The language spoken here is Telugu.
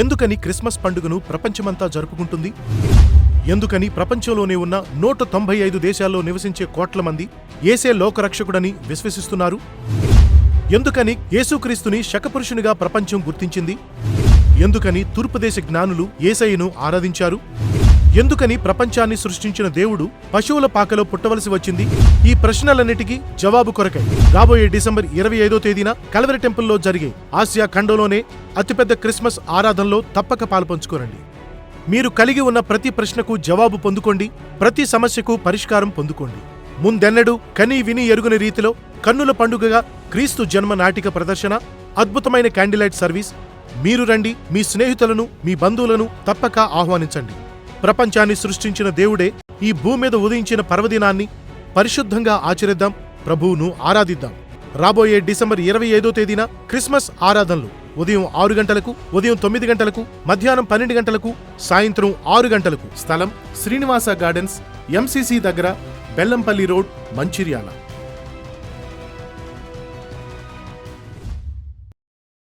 ఎందుకని క్రిస్మస్ పండుగను ప్రపంచమంతా జరుపుకుంటుంది? ఎందుకని ప్రపంచంలోనే ఉన్న నూట తొంభై ఐదు దేశాల్లో నివసించే కోట్ల మంది ఏసే లోకరక్షకుడని విశ్వసిస్తున్నారు? ఎందుకని యేసుక్రీస్తుని శకపురుషునిగా ప్రపంచం గుర్తించింది? ఎందుకని తూర్పుదేశ జ్ఞానులు ఏసయ్యను ఆరాధించారు? ఎందుకని ప్రపంచాన్ని సృష్టించిన దేవుడు పశువుల పాకలో పుట్టవలసి వచ్చింది? ఈ ప్రశ్నలన్నిటికీ జవాబు కొరకై రాబోయే డిసెంబర్ ఇరవై ఐదో తేదీన కలవరి టెంపుల్లో జరిగే ఆసియా ఖండంలోనే అతిపెద్ద క్రిస్మస్ ఆరాధనలో తప్పక పాల్పంచుకోరండి మీరు కలిగి ఉన్న ప్రతి ప్రశ్నకు జవాబు పొందుకోండి ప్రతి సమస్యకు పరిష్కారం పొందుకోండి. ముందెన్నడూ కనీ విని ఎరుగుని రీతిలో కన్నుల పండుగగా క్రీస్తు జన్మ నాటిక ప్రదర్శన అద్భుతమైన క్యాండిలైట్ సర్వీస్. మీరు రండి మీ స్నేహితులను మీ బంధువులను తప్పక ఆహ్వానించండి. ప్రపంచాన్ని సృష్టించిన దేవుడే ఈ భూమి మీద ఉదయించిన పర్వదినాన్ని పరిశుద్ధంగా ఆచరిద్దాం ప్రభువును ఆరాధిద్దాం. రాబోయే డిసెంబర్ ఇరవై ఐదో తేదీన క్రిస్మస్ ఆరాధనలు ఉదయం ఆరు గంటలకు ఉదయం తొమ్మిది గంటలకు మధ్యాహ్నం పన్నెండు గంటలకు సాయంత్రం ఆరు గంటలకు. స్థలం శ్రీనివాస గార్డెన్స్ ఎంసీసీ దగ్గర బెల్లంపల్లి రోడ్ మంచిర్యాల.